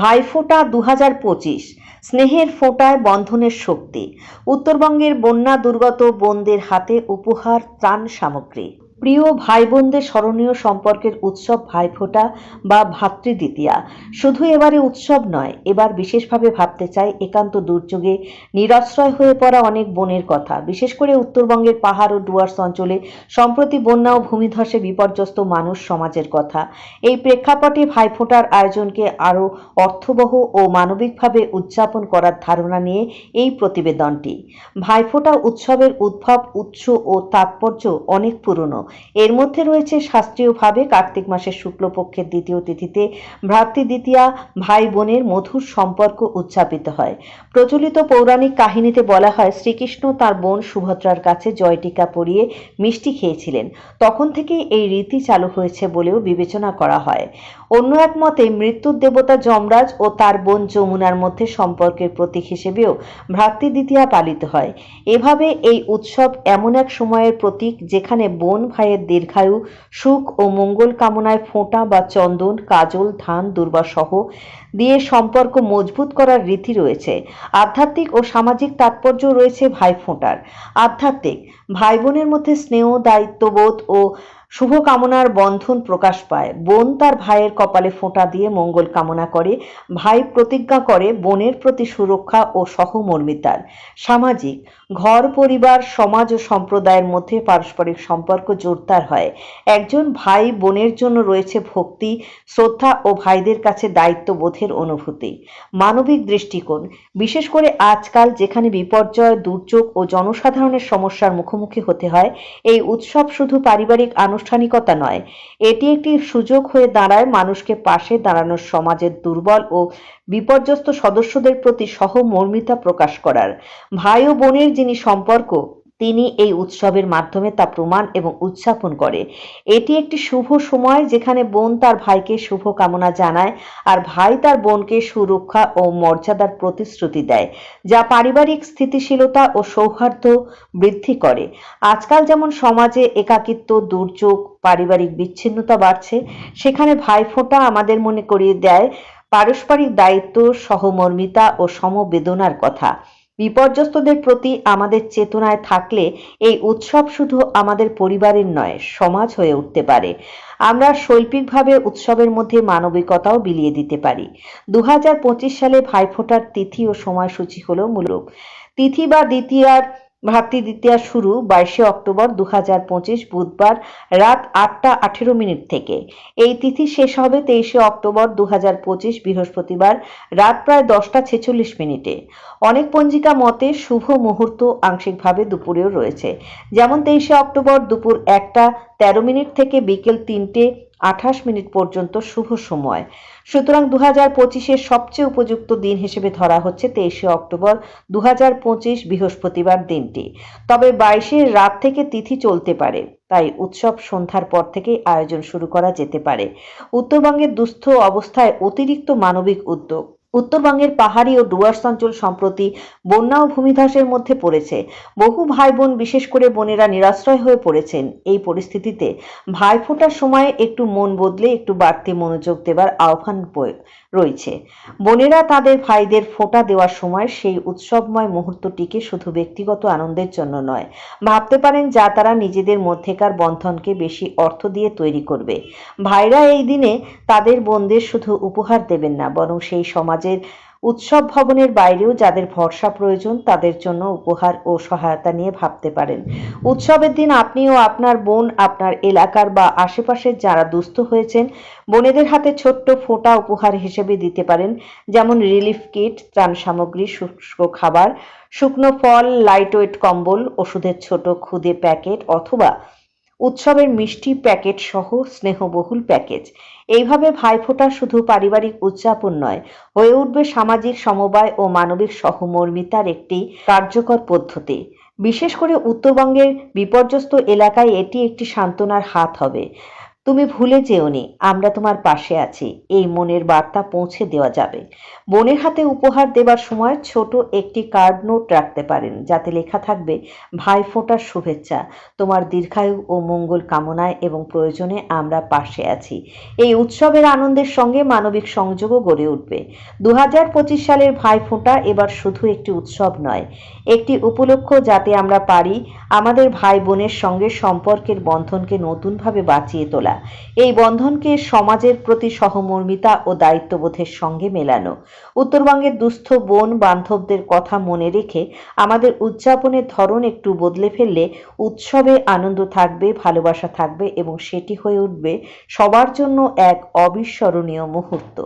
ভাইফোঁটা দু হাজার পঁচিশ, স্নেহের ফোঁটায় বন্ধনের শক্তি, উত্তরবঙ্গের বন্যা দুর্গত বোনদের হাতে উপহার, ত্রাণ সামগ্রী। প্রিয় ভাই বোনদের স্মরণীয় সম্পর্কের উৎসব ভাইফোঁটা বা ভাতৃদ্বিতীয়া। শুধু এবারে উৎসব নয়, এবার বিশেষভাবে ভাবতে চাই একান্ত দুর্যোগে নিরাশ্রয় হয়ে পড়া অনেক বোনের কথা। বিশেষ করে উত্তরবঙ্গের পাহাড় ও ডুয়ার্স অঞ্চলে সম্প্রতি বন্যা ও ভূমিধসে বিপর্যস্ত মানুষ সমাজের কথা। এই প্রেক্ষাপটে ভাইফোঁটার আয়োজনকে আরও অর্থবহ ও মানবিকভাবে উদযাপন করার ধারণা নিয়ে এই প্রতিবেদনটি। ভাইফোঁটা উৎসবের উদ্ভব, উৎস ও তাৎপর্য অনেক পুরনো। এর মধ্যে রয়েছে শাস্ত্রীয়ভাবে কার্তিক মাসের শুক্লপক্ষের দ্বিতীয় তিথিতে ভ্রাতৃদ্বিতীয়া ভাই বোনের মধুর সম্পর্ক উদযাপিত হয়। প্রচলিত পৌরাণিক কাহিনীতে বলা হয়, শ্রীকৃষ্ণ তার বোন সুভদ্রার কাছে জয়টিকা পরিয়ে মিষ্টি খেয়েছিলেন। তখন থেকেই এই রীতি চালু হয়েছে বলেও বিবেচনা করা হয়। অন্য এক মতে, মৃত্যুর দেবতা যমরাজ ও তার বোন যমুনার মধ্যে সম্পর্কের প্রতীক হিসেবেও ভ্রাতৃদ্বিতীয়া পালিত হয়। এভাবে এই উৎসব এমন এক সময়ের প্রতীক যেখানে বোন ভাইয়ের দীর্ঘায়ু, সুখ ও মঙ্গল কামনায় ফোঁটা বা চন্দন, কাজল, ধান, দুর্বা সহ দিয়ে সম্পর্ক মজবুত করার রীতি রয়েছে। আধ্যাত্মিক ও সামাজিক তাৎপর্য রয়েছে ভাই ফোঁটার আধ্যাত্মিক ভাই বোনের মধ্যে স্নেহ, দায়িত্ববোধ ও শুভকামনার বন্ধন প্রকাশ পায়। বোন তার ভাইয়ের কপালে ফোঁটা দিয়ে মঙ্গল কামনা করে। ভাই প্রতিজ্ঞা করে বোনের প্রতি সুরক্ষা ও সহমর্মিতার। সামাজিক, ঘর, পরিবার, সমাজ ও সম্প্রদায়ের মধ্যে পারস্পরিক সম্পর্ক জোরদার হয়। একজন ভাই বোনের জন্য রয়েছে ভক্তি, শ্রদ্ধা ও ভাইদের কাছে দায়িত্ববোধের অনুভূতি। মানবিক দৃষ্টিকোণ, বিশেষ করে আজকাল যেখানে বিপর্যয়, দুর্যোগ ও জনসাধারণের সমস্যার মুখোমুখি হতে হয়, এই উৎসব শুধু পারিবারিক আনুষ্ঠানিকতা নয়। এটি একটি সুযোগ হয়ে দাঁড়ায় মানুষকে পাশে দাঁড়ানোর সমাজের দুর্বল ও বিপর্যস্ত সদস্যদের প্রতি সহমর্মিতা প্রকাশ করার। ভাই ও বোনের যিনি সম্পর্ক তিনি এই উৎসবের মাধ্যমে তা প্রমাণ এবং উদযাপন করে। এটি একটি শুভ সময় যেখানে বোন তার ভাইকে শুভ কামনা জানায় আর ভাই তার বোনকে সুরক্ষা ও মর্যাদার প্রতিশ্রুতি দেয়, যা পারিবারিক স্থিতিশীলতা ও সৌহার্দ্য বৃদ্ধি করে। আজকাল যেমন সমাজে একাকিত্ব, দুর্যোগ, পারিবারিক বিচ্ছিন্নতা বাড়ছে, সেখানে ভাইফোঁটা আমাদের মনে করিয়ে দেয় পারস্পরিক দায়িত্ব, সহমর্মিতা ও সমবেদনার কথা। বিপর্যস্তদের প্রতি আমাদের চেতনায় থাকলে এই উৎসব শুধু আমাদের পরিবারের নয়, সমাজ হয়ে উঠতে পারে। আমরা শৈল্পিকভাবে উৎসবের মধ্যে মানবিকতাও বিলিয়ে দিতে পারি। দু হাজার পঁচিশ সালে ভাইফোঁটার তিথি ও সময়সূচি হল মূলক তিথি বা দ্বিতীয়ার ভ্রাতৃদ্বিতীয়া শুরু বাইশে অক্টোবর দু হাজার পঁচিশ বুধবার রাত আটটা আঠেরো মিনিট থেকে। এই তিথি শেষ হবে তেইশে অক্টোবর দু হাজার পঁচিশ বৃহস্পতিবার রাত প্রায় দশটা ছেচল্লিশ মিনিটে। অনেক পঞ্জিকা মতে শুভ মুহূর্ত আংশিকভাবে দুপুরেও রয়েছে। যেমন তেইশে অক্টোবর দুপুর একটা তেরো মিনিট থেকে বিকেল তিনটে আঠাশ মিনিট পর্যন্ত শুভ সময়। সুতরাং দু হাজার পঁচিশের সবচেয়ে উপযুক্ত দিন হিসেবে ধরা হচ্ছে তেইশে অক্টোবর দু হাজার পঁচিশ বৃহস্পতিবার দিনটি। তবে বাইশের রাত থেকে তিথি চলতে পারে, তাই উৎসব সন্ধ্যার পর থেকেই আয়োজন শুরু করা যেতে পারে। উত্তরবঙ্গের দুস্থ অবস্থায় অতিরিক্ত মানবিক উদ্যোগ উত্তরবঙ্গের পাহাড়ি ও ডুয়ার্স অঞ্চল সম্প্রতি বন্যা ও ভূমিধসের মধ্যে পড়েছে। বহু ভাই বোন বিশেষ করে বোনেরা নিরাশ্রয় হয়ে পড়েছেন। এই পরিস্থিতিতে ভাইফোঁটার সময় একটু মন বদলে একটু বাড়তি মনোযোগ দেবার আহ্বান রয়েছে। বোনেরা তাদের ভাইদের ফোঁটা দেওয়ার সময় সেই উৎসবময় মুহূর্তটিকে শুধু ব্যক্তিগত আনন্দের জন্য নয়, ভাবতে পারেন যা তারা নিজেদের মধ্যেকার বন্ধনকে বেশি অর্থ দিয়ে তৈরি করবে। ভাইরা এই দিনে তাদের বোনদের শুধু উপহার দেবেন না, বরং সেই সমাজের উৎসব ভবনের বাইরেও যাদের ভরসা প্রয়োজন, তাদের জন্য উপহার ও সহায়তা নিয়ে ভাবতে পারেন। উৎসবের দিন আপনি ও আপনার বোন, আপনার এলাকার বা আশেপাশের যারা দুস্থ হয়েছেন, বোনেদের হাতে ছোট্ট ফোঁটা উপহার হিসেবে দিতে পারেন, যেমন রিলিফ কিট, ত্রাণ সামগ্রী, শুষ্ক খাবার, শুকনো ফল লাইট ওয়েট কম্বল, ওষুধের ছোট খুদে প্যাকেট অথবা উৎসবের মিষ্টি প্যাকেট সহ স্নেহবহুল প্যাকেজ। এইভাবে ভাইফোঁটা শুধু পারিবারিক উদযাপন নয়, হয়ে উঠবে সামাজিক সমবায় ও মানবিক সহমর্মিতার একটি কার্যকর পদ্ধতি। বিশেষ করে উত্তরবঙ্গের বিপর্যস্ত এলাকায় এটি একটি সান্ত্বনার হাত হবে। তুমি ভুলে যেওনি, আমরা তোমার পাশে আছি। এই মনের বার্তা পৌঁছে দেওয়া যাবে। বোনের হাতে উপহার দেবার সময় ছোট একটি কার্ড নোট রাখতে পারেন, যাতে লেখা থাকবে, ভাই ফোঁটার শুভেচ্ছা, তোমার দীর্ঘায়ু ও মঙ্গল কামনায় এবং প্রয়োজনে আমরা পাশে আছি। এই উৎসবের আনন্দের সঙ্গে মানবিক সংযোগও গড়ে উঠবে। দু সালের ভাই ফোঁটা এবার শুধু একটি উৎসব নয়, একটি উপলক্ষ যাতে আমরা পারি আমাদের ভাই বোনের সঙ্গে সম্পর্কের বন্ধনকে নতুনভাবে বাঁচিয়ে তোলা। এই বন্ধনকে সমাজের প্রতি সহমর্মিতা ও দায়িত্ববোধের সঙ্গে মেলানো। উত্তরবঙ্গের দুস্থ বোন বান্ধবদের কথা মনে রেখে আমাদের উদযাপনের ধরন একটু বদলে ফেললে উৎসবে আনন্দ থাকবে, ভালোবাসা থাকবে এবং সেটি হয়ে উঠবে সবার জন্য এক অবিস্মরণীয় মুহূর্ত।